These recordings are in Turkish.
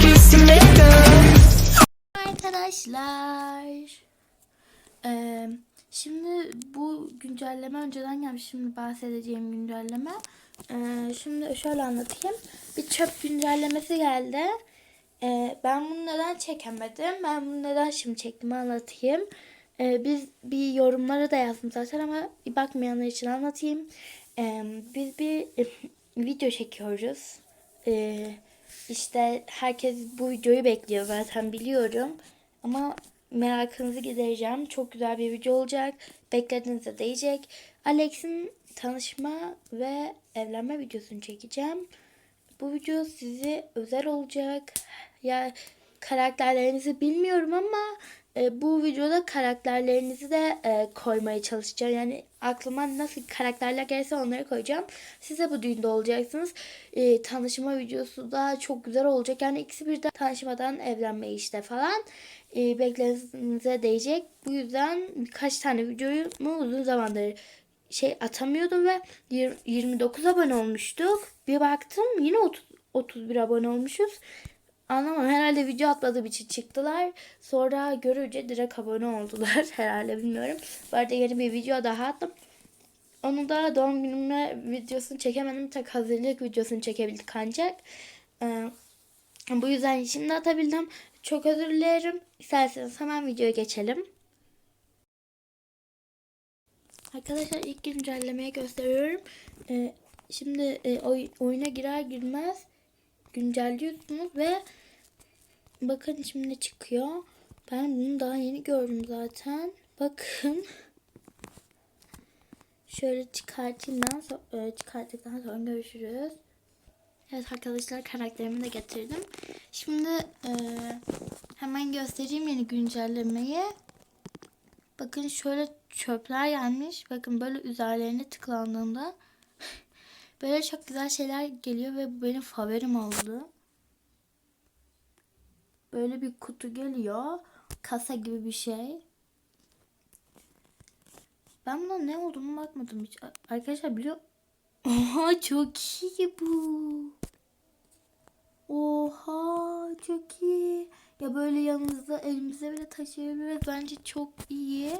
kiss. Arkadaşlar. Eee, şimdi bu güncelleme önceden gelmiş. Şimdi bahsedeceğim güncelleme. Eee, şimdi şöyle anlatayım. Bir çöp güncellemesi geldi. Eee, ben bunu neden çekemedim? Ben bunu neden şimdi çektim anlatayım. Eee, biz bir yorumlara da yazdım zaten ama bakmayanlar için anlatayım. Eee, biz bir video çekiyoruz. Eee işte herkes bu videoyu bekliyor zaten biliyorum. Ama merakınızı gidereceğim. Çok güzel bir video olacak. Beklediğinize değecek. Alex'in tanışma ve evlenme videosunu çekeceğim. Bu video sizi özel olacak. Ya karakterlerinizi bilmiyorum ama e, bu videoda karakterlerinizi de e, koymaya çalışacağım. Yani aklıma nasıl karakterler gelirse onları koyacağım. Size bu düğünde olacaksınız. E, tanışma videosu da çok güzel olacak. Yani ikisi birden tanışmadan evlenme işte falan. E, beklentinize değecek. Bu yüzden birkaç tane videoyu mu uzun zamandır şey atamıyordum ve yir- 29 abone olmuştuk. Bir baktım yine 30, 31 abone olmuşuz. Anlamam herhalde video atmadığım için çıktılar. Sonra görünce direkt abone oldular herhalde bilmiyorum. Bu arada yeni bir video daha attım. Onu da doğum günüme videosunu çekemedim. Tek hazırlık videosunu çekebildik ancak. Ee, bu yüzden şimdi atabildim. Çok özür dilerim. İsterseniz hemen videoya geçelim. Arkadaşlar ilk güncellemeyi gösteriyorum. Ee, şimdi e, oy- oyuna girer girmez güncelliyorsunuz ve bakın şimdi çıkıyor. Ben bunu daha yeni gördüm zaten. Bakın. Şöyle çıkartayım ben. So- e, çıkarttıktan sonra görüşürüz. Evet arkadaşlar karakterimi de getirdim. Şimdi e, hemen göstereyim yeni güncellemeyi. Bakın şöyle çöpler gelmiş. Bakın böyle üzerlerine tıklandığında böyle çok güzel şeyler geliyor ve bu benim favorim oldu. Böyle bir kutu geliyor. Kasa gibi bir şey. Ben buna ne olduğunu bakmadım hiç. Arkadaşlar biliyor. Oha çok iyi bu. Oha çok iyi. Ya böyle yanımızda elimize bile taşıyabiliriz. Bence çok iyi.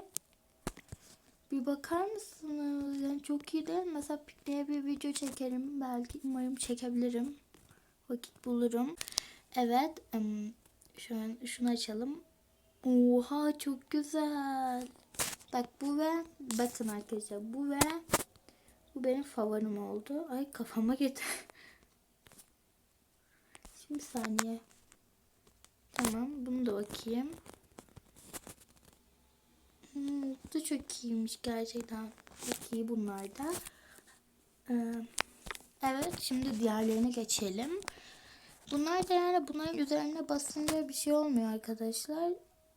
Bir bakar mısınız? Yani çok iyi değil? Mesela pikniğe bir video çekerim. Belki umarım çekebilirim. Vakit bulurum. Evet. em, An şunu açalım. Oha çok güzel. Bak bu ve bakın arkadaşlar bu ve bu benim favorim oldu. Ay kafama gitti. Şimdi bir saniye. Tamam bunu da bakayım. Hmm, bu da çok iyiymiş gerçekten. Çok iyi bunlar da. Ee, evet şimdi diğerlerine geçelim. Bunlar yani bunların üzerine basınca bir şey olmuyor arkadaşlar.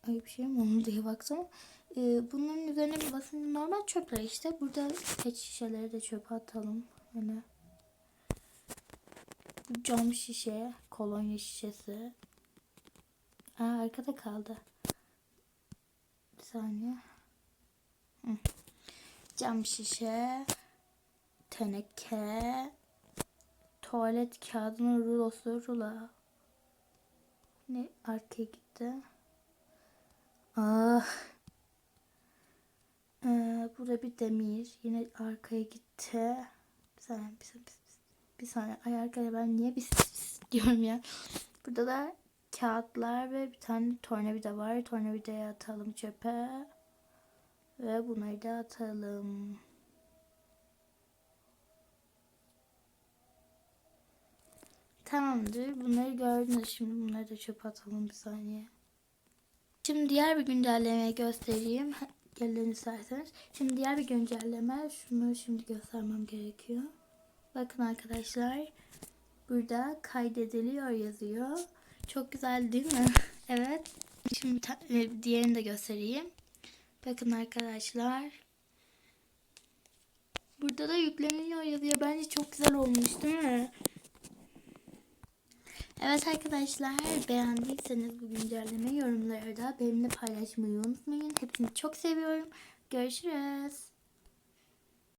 Ay bir şey mi oldu diye baktım. Ee, bunların üzerine bir basınca normal çöpler işte. Burada pet şişeleri de çöpe atalım. Hani bu cam şişe, kolonya şişesi. Aa, arkada kaldı. Bir saniye. Hı. Cam şişe, teneke, tuvalet kağıdının rulosu, rula. Ne arkaya gitti? Ah. Ee, burada bir demir. Yine arkaya gitti. Bir saniye, bir saniye, bir saniye. Ay arkadaşlar ben niye bir diyorum ya. Burada da kağıtlar ve bir tane tornavida var. Tornavidayı atalım çöpe. Ve bunları da atalım. Tamamdır. Bunları gördünüz. Şimdi bunları da çöpe atalım bir saniye. Şimdi diğer bir güncellemeyi göstereyim. Gelin isterseniz. Şimdi diğer bir güncelleme. Şunu şimdi göstermem gerekiyor. Bakın arkadaşlar. Burada kaydediliyor yazıyor. Çok güzel değil mi? evet. Şimdi e, diğerini de göstereyim. Bakın arkadaşlar. Burada da yükleniyor yazıyor. Bence çok güzel olmuş değil mi? Evet arkadaşlar beğendiyseniz bu güncelleme yorumlarda benimle paylaşmayı unutmayın. Hepinizi çok seviyorum. Görüşürüz.